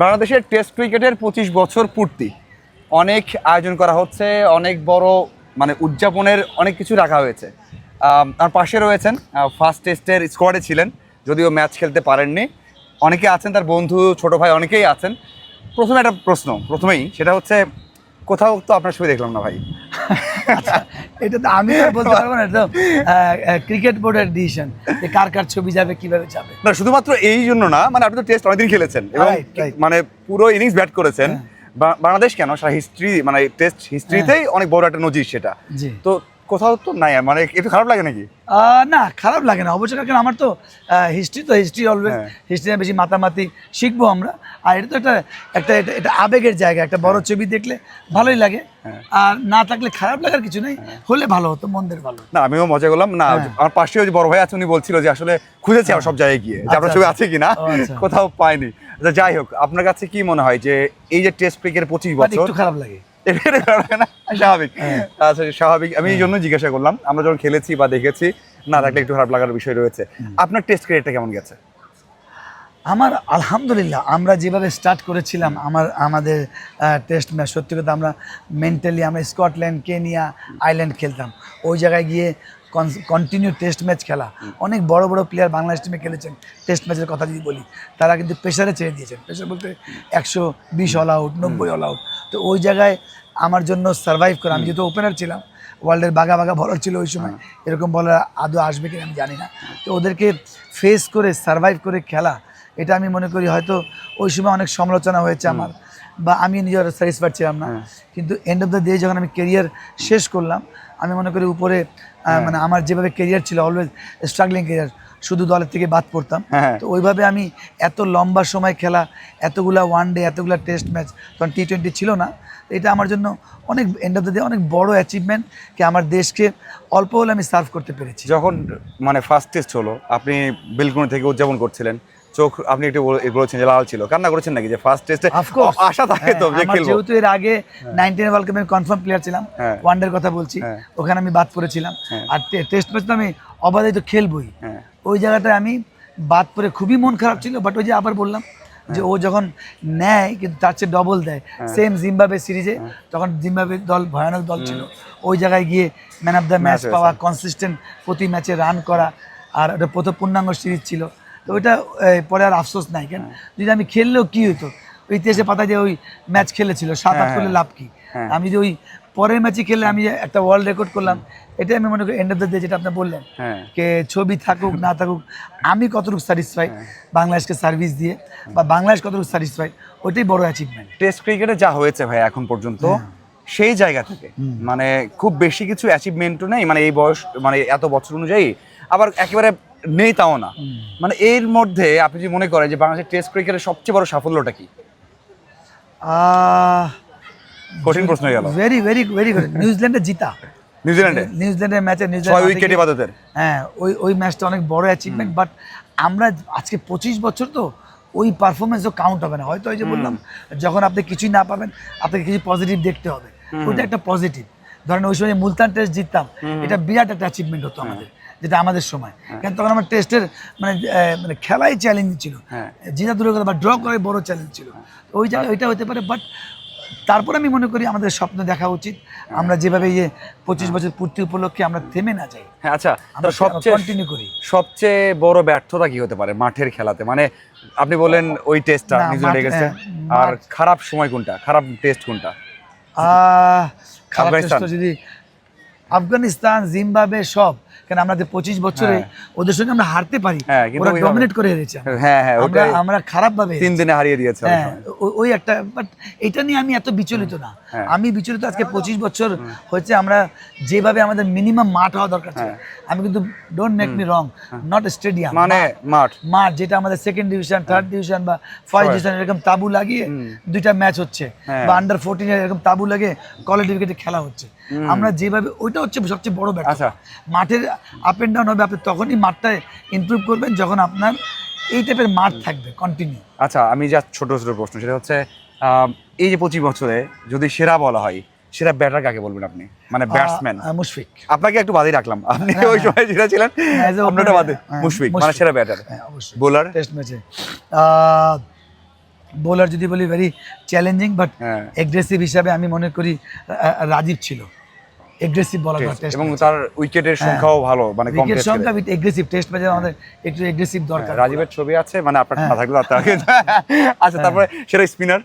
বাংলাদেশের টেস্ট ক্রিকেটের পঁচিশ বছর পূর্তি। অনেক আয়োজন করা হচ্ছে, অনেক বড় মানে উদযাপনের অনেক কিছু রাখা হয়েছে। আর পাশে রয়েছেন ফার্স্ট টেস্টের স্কোয়াডে ছিলেন, যদিও ম্যাচ খেলতে পারেননি। অনেকে আছেন, তার বন্ধু, ছোট ভাই অনেকেই আছেন। প্রথমে একটা প্রশ্ন, প্রথমেই সেটা হচ্ছে কোথাও তো আপনার ছবি দেখলাম না ভাই। এটা তো আমি বলতে পারব না এটা ক্রিকেট বোর্ডের ডিসিশন যে কার কার ছবি যাবে কীভাবে যাবে। না শুধুমাত্র এই জন্য না মানে আপনি তো টেস্ট অনেকদিন খেলেছেন এবং. মানে পুরো ইনিংস ব্যাট করেছেন। বা- বাংলাদেশ কেন? সারা হিস্ট্রি মানে টেস্ট হিস্ট্রিতেই অনেক বড় একটা নজির সেটা। জি। তো কোথাও তো নাই মানে একটু খারাপ লাগে নাকি? না খারাপ লাগে না অবশ্যই কারণ আমার তো হিস্ট্রি তো হিস্ট্রি অলওয়েজ হ্যাঁ। হিস্ট্রি নিয়ে বেশি মাতামাতি শিখব আমরা। আর এটা তো একটা একটা এটা- আবেগের জায়গা একটা বড় ছবি দেখলে ভালোই লাগে। হ্যাঁ। আর না থাকলে খারাপ লাগার কিছু নেই হলে ভালো হতো মন্দের ভালো না আমিও মজা করলাম। না আমার পাশে ওই বড় ভাই আছে উনি বলছিল যে আসলে খুঁজেছি আমরা সব জায়গায় গিয়ে যে আপনার আচ্ছা, ছবি আচ্ছা। আছে কিনা ও, আচ্ছা। কোথাও পাইনি। যাই হোক আপনার কাছে কি মনে হয় যে এই যে টেস্ট ক্রিকেটের পঁচিশ বছর একটু খারাপ লাগে। এটা খারাপ না? স্বাভাবিক। হ্যাঁ। আচ্ছা স্বাভাবিক আমি এই জন্য জিজ্ঞাসা করলাম আমরা যখন খেলেছি বা দেখেছি না থাকলে একটু খারাপ লাগার বিষয় রয়েছে। আপনার টেস্ট ক্রিকেটটা কেমন গেছে? আমার আলহামদুলিল্লাহ আমরা যেভাবে স্টার্ট করেছিলাম আমার আমাদের টেস্ট ম্যাচ সত্যি কথা আমরা মেন্টালি আমরা স্কটল্যান্ড কেনিয়া আইল্যান্ড খেলতাম। ওই জায়গায় গিয়ে কন্টিনিউ টেস্ট ম্যাচ খেলা। অনেক বড় বড় প্লেয়ার বাংলাদেশ টিমে খেলেছেন টেস্ট ম্যাচের কথা যদি বলি তারা কিন্তু প্রেশারে ছেড়ে দিয়েছেন। প্রেশার বলতে একশো বিশ অল আউট নব্বই অল আউট তো ওই জায়গায় আমার জন্য সার্ভাইভ করা। আমি যেহেতু ওপেনার ছিলাম ওয়ার্ল্ডের বাঘা বাঘা বলার ছিল ওই সময় এরকম বলার আদৌ আসবে কিনা আমি জানি না। তো ওদেরকে ফেস করে সার্ভাইভ করে খেলা এটা আমি মনে করি হয়তো ওই সময় অনেক সমালোচনা হয়েছে আমার। বা আমি নিজের স্যাটিসফাইড ছিলাম না। কিন্তু এন্ড অফ দ্য ডে যখন আমি কেরিয়ার শেষ করলাম আমি মনে করি উপরে মানে আমার যেভাবে কেরিয়ার ছিল অলওয়েজ স্ট্রাগলিং কেরিয়ার শুধু দলের থেকে বাদ পড়তাম। হ্যাঁ। তো ওইভাবে আমি এত লম্বা সময় খেলা এতগুলা ওয়ান ডে এতগুলা টেস্ট ম্যাচ তখন টি টোয়েন্টি ছিল না। এটা আমার জন্য অনেক এন্ড অফ দ্য ডে অনেক বড় অ্যাচিভমেন্ট কি আমার দেশকে অল্প হলে আমি সার্ভ করতে পেরেছি। যখন মানে ফার্স্ট টেস্ট হলো আপনি বেলকুনি থেকে উদযাপন করছিলেন। চোখ আপনি একটু বলেছেন যে লাল ছিল। কান্না করেছেন নাকি? যে ফার্স্ট টেস্টে আশা থাকে তো যে হ্যাঁ, খেলব। যেহেতু এর আগে নাইনটিন ওয়ার্ল্ড কাপের কনফার্ম প্লেয়ার ছিলাম হ্যাঁ। ওয়ানডের কথা বলছি হ্যাঁ। ওখানে আমি বাদ পড়েছিলাম। হ্যাঁ। আর টেস্ট ম্যাচ তো আমি অবাধিত খেলবই। হ্যাঁ। ওই জায়গাটায় আমি বাদ পড়ে খুবই মন খারাপ ছিল বাট ওই যে আবার বললাম যে ও যখন নেয় কিন্তু তার চেয়ে ডবল দেয়। হ্যাঁ। সেম জিম্বাবে সিরিজে তখন জিম্বাবে দল ভয়ানক দল ছিল। ওই জায়গায় গিয়ে ম্যান অফ দ্য ম্যাচ পাওয়া কনসিস্টেন্ট প্রতি ম্যাচে রান করা আর ওটা প্রথম পূর্ণাঙ্গ সিরিজ ছিল। তো ওইটা পরে আর আফসোস নাই কেন? হ্যাঁ। যদি আমি খেললেও কি হতো ওই ইতিহাসে পাতা যে ওই ম্যাচ খেলেছিল সাত আট হ্যাঁ, করলে লাভ কি? হ্যাঁ। আমি যে ওই পরের ম্যাচে খেলে আমি একটা ওয়ার্ল্ড রেকর্ড করলাম এটাই আমি মনে করি এন্ড অফ দ্য ডে যেটা আপনি বললেন হ্যাঁ। কে ছবি থাকুক না থাকুক আমি কতটুকু স্যাটিসফাইড বাংলাদেশকে সার্ভিস দিয়ে বা বাংলাদেশ কতটুকু স্যাটিসফাইড ওইটাই বড় অ্যাচিভমেন্ট টেস্ট ক্রিকেটে যা হয়েছে ভাই এখন পর্যন্ত সেই জায়গা থেকে। মানে খুব বেশি কিছু অ্যাচিভমেন্টও নেই মানে এই বয়স মানে এত বছর অনুযায়ী আবার একেবারে নেই তাও না। মানে এর মধ্যে আপনি যদি মনে করেন যে বাংলাদেশের টেস্ট ক্রিকেটের সবচেয়ে বড় সাফল্যটা কি? কঠিন প্রশ্ন গেল। ভেরি ভেরি ভেরি গুড নিউজিল্যান্ডে জিতা। নিউজিল্যান্ডে? নিউজিল্যান্ডের ম্যাচে নিউজিল্যান্ড উইকেটে বাদতের হ্যাঁ ওই ওই ম্যাচটা অনেক বড় অ্যাচিভমেন্ট বাট আমরা আজকে পঁচিশ বছর তো ওই পারফরমেন্সও কাউন্ট হবে না। হয়তো ওই যে বললাম যখন আপনি কিছুই না পাবেন আপনাকে কিছু পজিটিভ দেখতে হবে। ওইটা একটা পজিটিভ ধরেন ওই সময় মুলতান টেস্ট জিততাম এটা বিরাট একটা অ্যাচিভমেন্ট হতো আমাদের যেটা আমাদের সময়। কারণ তখন আমার টেস্টের মানে মানে খেলাই চ্যালেঞ্জ ছিল। হ্যাঁ। জিতা কথা বা ড্র করাই বড় চ্যালেঞ্জ ছিল। ওই জায়গায় ওইটা হতে পারে বাট তারপর আমি মনে করি আমাদের স্বপ্ন দেখা উচিত। আমরা যেভাবে ইয়ে পঁচিশ বছর পূর্তি উপলক্ষে আমরা থেমে না যাই হ্যাঁ আচ্ছা আমরা সবচেয়ে কন্টিনিউ করি। সবচেয়ে বড় ব্যর্থতা কি হতে পারে মাঠের খেলাতে? মানে আপনি বলেন ওই টেস্টটা নিউজিল্যান্ডে গেছে হ্যাঁ, আর খারাপ সময় কোনটা? খারাপ টেস্ট কোনটা? আফগানিস্তান। জিম্বাবে যদি আফগানিস্তান জিম্বাবwe সব কেন আমরা যে পঁচিশ বছরে ওদের সঙ্গে আমরা হারতে পারি হ্যাঁ, ওরা ডমিনেট করে হেরেছে আমরা। হ্যাঁ হ্যাঁ আমরা আমরা খারাপ ভাবে তিন দিনে হারিয়ে দিয়েছে হ্যাঁ ওই একটা বাট এটা নিয়ে আমি এত বিচলিত না। হ্যাঁ। আমি বিচলিত আজকে পঁচিশ বছর হচ্ছে আমরা যেভাবে আমাদের মিনিমাম মাঠ হওয়া দরকার ছিল। আমি কিন্তু don't make me wrong not stadium হ্যাঁ। মানে মাঠ। মাঠ। যেটা আমাদের সেকেন্ড ডিভিশন থার্ড ডিভিশন বা ফার্স্ট ডিভিশন এরকম তাবু লাগিয়ে দুইটা ম্যাচ হচ্ছে। হ্যাঁ। বা আন্ডার ফোরটিন এরকম তাবু লাগে কোয়ালিটি ক্রিকেটে খেলা হচ্ছে। আমরা যেভাবে ওইটা হচ্ছে সবচেয়ে বড় ব্যাপার। আচ্ছা। মাঠের আপ এন্ড ডাউন হবে আপনি তখনই মাঠটা ইমপ্রুভ করবেন যখন আপনার এই টাইপের মাঠ থাকবে কন্টিনিউ আচ্ছা আমি যা ছোট ছোট প্রশ্ন সেটা হচ্ছে এই যে পঁচিশ বছরে যদি সেরা বলা হয় সেরা ব্যাটার কাকে বলবেন আপনি? মানে ব্যাটসম্যান মুশফিক। আপনাকে একটু বাদই রাখলাম। আপনি ওই সময় যেটা ছিলেন আপনারটা বাদে হ্যাঁ, মুশফিক মানে সেরা ব্যাটার হ্যাঁ বোলার টেস্ট ম্যাচে বোলার যদি বলি ভেরি চ্যালেঞ্জিং বাট হ্যাঁ। এগ্রেসিভ হিসাবে আমি মনে করি রাজীব ছিল। এগ্রেসিভ এবং তার উইকেটের সংখ্যাও ভালো মানে কম উইকেট সংখ্যা উইথ এগ্রেসিভ টেস্ট ম্যাচে আমাদের একটু এগ্রেসিভ দরকার। রাজীবের ছবি আছে মানে আপনার হ্যাঁ। না থাকলে তার আচ্ছা তারপরে সেটা স্পিনার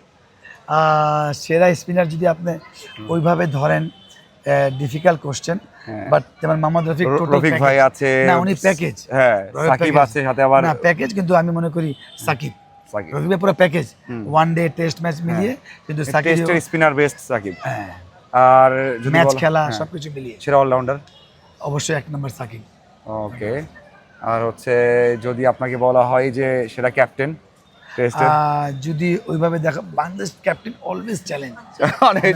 সেরা স্পিনার যদি আপনি ওইভাবে ধরেন ডিফিকাল্ট কোশ্চেন হ্যাঁ। বাট যেমন মোহাম্মদ রফিক রফিক ভাই আছে না উনি প্যাকেজ হ্যাঁ সাকিব আছে সাথে আবার না প্যাকেজ কিন্তু আমি মনে করি সাকিব। সাকিব পুরো package one day test match মিলিয়ে কিন্তু সাকিব টেস্টের স্পিনার বেস্ট সাকিব আর যদি ম্যাচ খেলা হ্যাঁ, সবকিছু মিলিয়ে। সেরা অলরাউন্ডার অবশ্যই এক নম্বর সাকিব ওকে আর হচ্ছে যদি আপনাকে বলা হয় যে সেটা ক্যাপ্টেন যদি ওইভাবে দেখা বাংলাদেশ ক্যাপ্টেন অলওয়েজ চ্যালেঞ্জ অনেক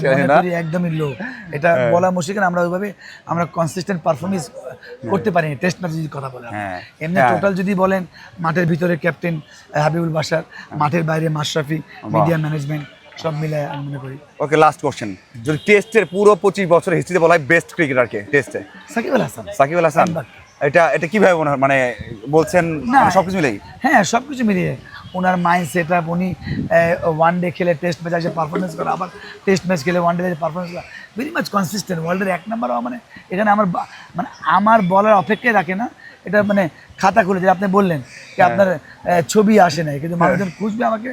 একদমই লো এটা বলা মুশকিল আমরা ওইভাবে আমরা কনসিস্টেন্ট পারফরমেন্স করতে পারি টেস্ট ম্যাচ যদি কথা বলেন। হ্যাঁ। এমনি হ্যাঁ। টোটাল যদি বলেন মাঠের ভিতরে ক্যাপ্টেন হাবিবুল বাসার মাঠের বাইরে মাশরাফি মিডিয়া ম্যানেজমেন্ট সব মিলে আমি মনে করি। ওকে লাস্ট কোশ্চেন যদি টেস্টের পুরো পঁচিশ বছরের হিস্ট্রিতে বলা হয় বেস্ট ক্রিকেটারকে টেস্টে সাকিব আল হাসান। সাকিব আল হাসান। এটা এটা কীভাবে মনে হয় মানে বলছেন। মানে সবকিছু মিলেই? হ্যাঁ সব কিছু মিলিয়ে। ওনার মাইন্ড সেট আপ উনি ওয়ান ডে খেলে টেস্ট ম্যাচ আসে পারফরমেন্স করে আবার টেস্ট ম্যাচ খেলে ওয়ান ডে পারফরমেন্স করা। ভেরি মাচ কনসিস্টেন্ট ওয়ার্ল্ডের এক নাম্বার মানে এখানে আমার মানে আমার বলার অপেক্ষায় রাখে না এটা মানে খাতা খুলে যে আপনি বললেন যে আপনার ছবি আসে নাই কিন্তু মানুষজন খুঁজবে আমাকে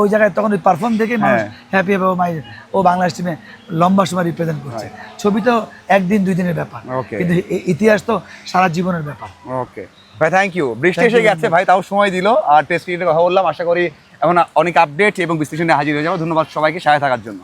ওই জায়গায় তখন ওই পারফর্ম দেখে মানুষ হ্যাঁ। হ্যাপি হবে মাই ও বাংলাদেশ টিমে লম্বা সময় রিপ্রেজেন্ট করছে। ছবি তো একদিন দুই দিনের ব্যাপার. কিন্তু ইতিহাস তো সারা জীবনের ব্যাপার। ওকে ভাই থ্যাংক ইউ বৃষ্টি এসে গেছে ভাই তাও সময় দিল। আর টেস্ট ক্রিকেটের কথা বললাম আশা করি এমন অনেক আপডেট এবং বিশ্লেষণে হাজির হয়ে যাব। ধন্যবাদ সবাইকে সাথে থাকার জন্য।